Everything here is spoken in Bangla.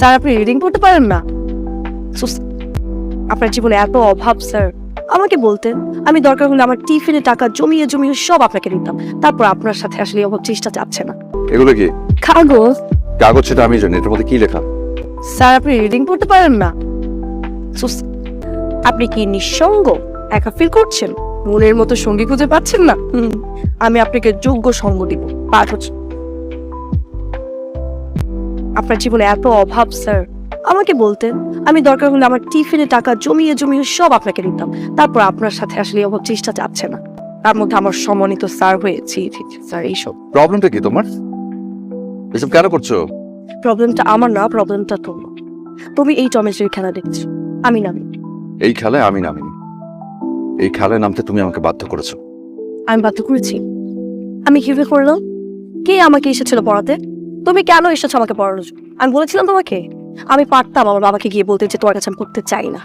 স্যার আপনি রিডিং পড়তে পারেন না। আপনার জীবনে এত অভাব স্যার। আমাকে বলতেন আমি দরকার হলে আমার টিফিনে টাকা জমিয়ে জমিয়ে সব আপনাকে দিতাম। তারপর আপনার সাথে আসলে অভাব চেষ্টা যাচ্ছে না। এগুলো কি? কাগজ। কাগজ সেটা আমি জানি এটার মধ্যে কি লেখা? স্যার আপনি রিডিং পড়তে পারেন না। আপনি কি নিঃসঙ্গ? একা ফিল করছেন? মনের মতো সঙ্গী খুঁজে পাচ্ছেন না? আমি আপনাকে যোগ্য সঙ্গ দিব। পাঠ হচ্ছে আপনার জীবনে এত অভাব স্যার। আমাকে বলতেন আমি দরকার হলে আমার টিফিনে টাকা জমিয়ে জমিয়ে সব আপনাকে দিতাম। তারপর আপনার সাথে আসলে অভাব চেষ্টা যাচ্ছে না। তার মধ্যে আমার সম্মানিত স্যার হয়েছি। স্যার এইসব। প্রবলেমটা কি তোমার? এসব কেন করছ? প্রবলেমটা আমার না প্রবলেমটা তোমার। তুমি এই টমেটোর খেলা দেখছ। আমি নামি এই খেলায় আমি নামিনি। এই খেলায় নামতে তুমি আমাকে বাধ্য করেছ। আমি বাধ্য করেছি। আমি কীভাবে করলাম? কে আমাকে এসেছিল পড়াতে? তুমি কেন এসেছ আমাকে পড়ানোর জন্য? আমি বলেছিলাম তোমাকে আমি পারতাম আমার বাবাকে গিয়ে বলতে যে তোমার কাছে আমি করতে চাই না